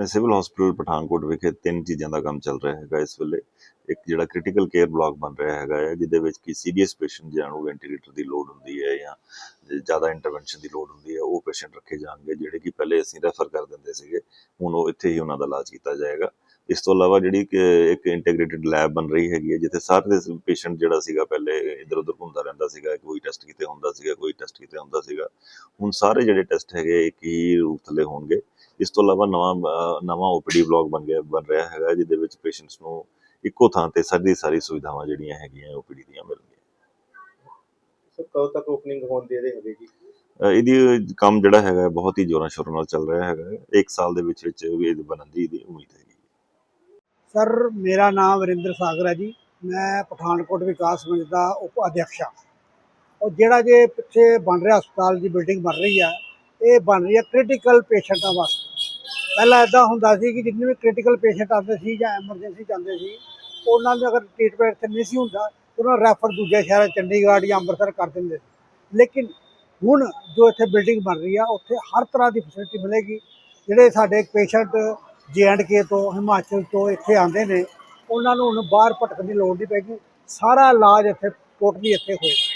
ਆਪਣੇ civil hospital Pathankot ਵਿਖੇ ਤਿੰਨ ਚੀਜ਼ਾਂ ਦਾ ਕੰਮ ਚੱਲ ਰਿਹਾ ਹੈਗਾ ਇਸ ਵੇਲੇ। ਇੱਕ ਜਿਹੜਾ ਕ੍ਰਿਟੀਕਲ ਕੇਅਰ ਬਲਾਕ ਬਣ ਰਿਹਾ ਹੈਗਾ ਹੈ, ਜਿਹਦੇ ਵਿੱਚ ਕਿ ਸੀਰੀਅਸ ਪੇਸ਼ੈਂਟ ਜਿਹਨਾਂ ਨੂੰ ਵੈਂਟੀਲੇਟਰ ਦੀ ਲੋੜ ਹੁੰਦੀ ਹੈ ਜਾਂ ਜ਼ਿਆਦਾ ਇੰਟਰਵੈਂਸ਼ਨ ਦੀ ਲੋੜ ਹੁੰਦੀ ਹੈ, ਉਹ ਪੇਸ਼ੈਂਟ ਰੱਖੇ ਜਾਣਗੇ, ਜਿਹੜੇ ਕਿ ਪਹਿਲੇ ਅਸੀਂ ਰੈਫਰ ਕਰ ਦਿੰਦੇ ਸੀਗੇ, ਹੁਣ ਉਹ ਇੱਥੇ ਹੀ ਉਹਨਾਂ ਦਾ ਇਲਾਜ ਕੀਤਾ ਜਾਏਗਾ। ਇਸ ਤੋਂ ਇਲਾਵਾ ਜਿਹੜੀ ਕਿ ਇੱਕ ਇੰਟੀਗ੍ਰੇਟਿਡ ਲੈਬ ਬਣ ਰਹੀ ਹੈਗੀ ਹੈ ਜਿੱਥੇ ਸਾਰੇ ਪੇਸ਼ੈਂਟ ਜਿਹੜਾ ਸੀਗਾ ਪਹਿਲੇ ਇੱਧਰ ਉੱਧਰ ਘੁੰਮਦਾ ਰਹਿੰਦਾ ਸੀਗਾ ਕੋਈ ਟੈਸਟ ਕਿਤੇ ਹੁੰਦਾ ਸੀਗਾ ਕੋਈ ਟੈਸਟ ਕਿਤੇ ਹੁੰਦਾ ਸੀਗਾ। ਹੁਣ ਸਾਰੇ ਜਿਹੜੇ ਟੈਸਟ ਹੈਗੇ ਇੱਕ ਹੀ ਰੂਪ ਥੱਲੇ ਹੋਣਗੇ। ਇਸ ਤੋਂ ਇਲਾਵਾ ਨਵਾਂ ਨਵਾਂ ਓਪੀਡੀ ਬਲਾਕ ਬਣ ਗਿਆ ਬਣ ਰਿਹਾ ਹੈਗਾ ਜਿਹਦੇ ਵਿੱਚ ਪੇਸ਼ੈਂਟਸ ਨੂੰ ਇੱਕੋ ਥਾਂ ਤੇ ਸਾਰੀ ਸਾਰੀ ਸੁਵਿਧਾਵਾਂ ਜਿਹੜੀਆਂ ਹੈਗੀਆਂ ਓਪੀਡੀ ਦੀਆਂ ਮਿਲਣਗੀਆਂ। ਸਰ ਕਦੋਂ ਤੱਕ ਓਪਨਿੰਗ ਹੋਣ ਦੇ ਅਹ, ਇਹਦੀ ਕੰਮ ਜਿਹੜਾ ਹੈਗਾ ਬਹੁਤ ਹੀ ਜ਼ੋਰਾਂ ਸ਼ੋਰਾਂ ਨਾਲ ਚੱਲ ਰਿਹਾ ਹੈਗਾ। ਇੱਕ ਸਾਲ ਦੇ ਵਿੱਚ ਵਿੱਚ ਇਹ ਬਣਨ ਦੀ ਇਹਦੀ ਉਮੀਦ ਹੈਗੀ। ਸਰ, ਮੇਰਾ ਨਾਮ ਵਰਿੰਦਰ ਸਾਗਰ ਹੈ ਜੀ। ਮੈਂ ਪਠਾਨਕੋਟ ਵਿਕਾਸ ਮੰਚ ਦਾ ਉਪ ਅਧਿਅਕਸ਼ ਹਾਂ। ਔਰ ਜਿਹੜਾ ਜੇ ਪਿੱਛੇ ਬਣ ਰਿਹਾ ਹਸਪਤਾਲ ਦੀ ਬਿਲਡਿੰਗ ਬਣ ਰਹੀ ਹੈ, ਇਹ ਬਣ ਰਹੀ ਹੈ ਕ੍ਰਿਟੀਕਲ ਪੇਸ਼ੈਂਟਾਂ ਵਾਸਤੇ। ਪਹਿਲਾਂ ਇਦਾਂ ਹੁੰਦਾ ਸੀ ਕਿ ਜਿੰਨੇ ਵੀ ਕ੍ਰਿਟੀਕਲ ਪੇਸ਼ੈਂਟ ਆਉਂਦੇ ਸੀ ਜਾਂ ਐਮਰਜੈਂਸੀ ਜਾਂਦੇ ਸੀ, ਉਹਨਾਂ ਨੂੰ ਅਗਰ ਟ੍ਰੀਟਮੈਂਟ ਇੱਥੇ ਨਹੀਂ ਸੀ ਹੁੰਦਾ, ਤਾਂ ਉਹਨਾਂ ਨੂੰ ਰੈਫਰ ਦੂਜੇ ਸ਼ਹਿਰ, ਚੰਡੀਗੜ੍ਹ ਜਾਂ ਅੰਮ੍ਰਿਤਸਰ ਕਰ ਦਿੰਦੇ ਸੀ। ਲੇਕਿਨ ਹੁਣ ਜੋ ਇੱਥੇ ਬਿਲਡਿੰਗ ਬਣ ਰਹੀ ਆ ਉੱਥੇ ਹਰ ਤਰ੍ਹਾਂ ਦੀ ਫੈਸਿਲਿਟੀ ਮਿਲੇਗੀ। ਜਿਹੜੇ ਸਾਡੇ ਪੇਸ਼ੈਂਟ ਜੇ ਐਂਡ ਕੇ ਤੋਂ, ਹਿਮਾਚਲ ਤੋਂ ਇੱਥੇ ਆਉਂਦੇ ਨੇ, ਉਹਨਾਂ ਨੂੰ ਹੁਣ ਬਾਹਰ ਭਟਕਣ ਦੀ ਲੋੜ ਨਹੀਂ ਪੈਗੀ। ਸਾਰਾ ਇਲਾਜ ਇੱਥੇ ਟੋਟਲੀ ਇੱਥੇ ਹੋਏਗਾ।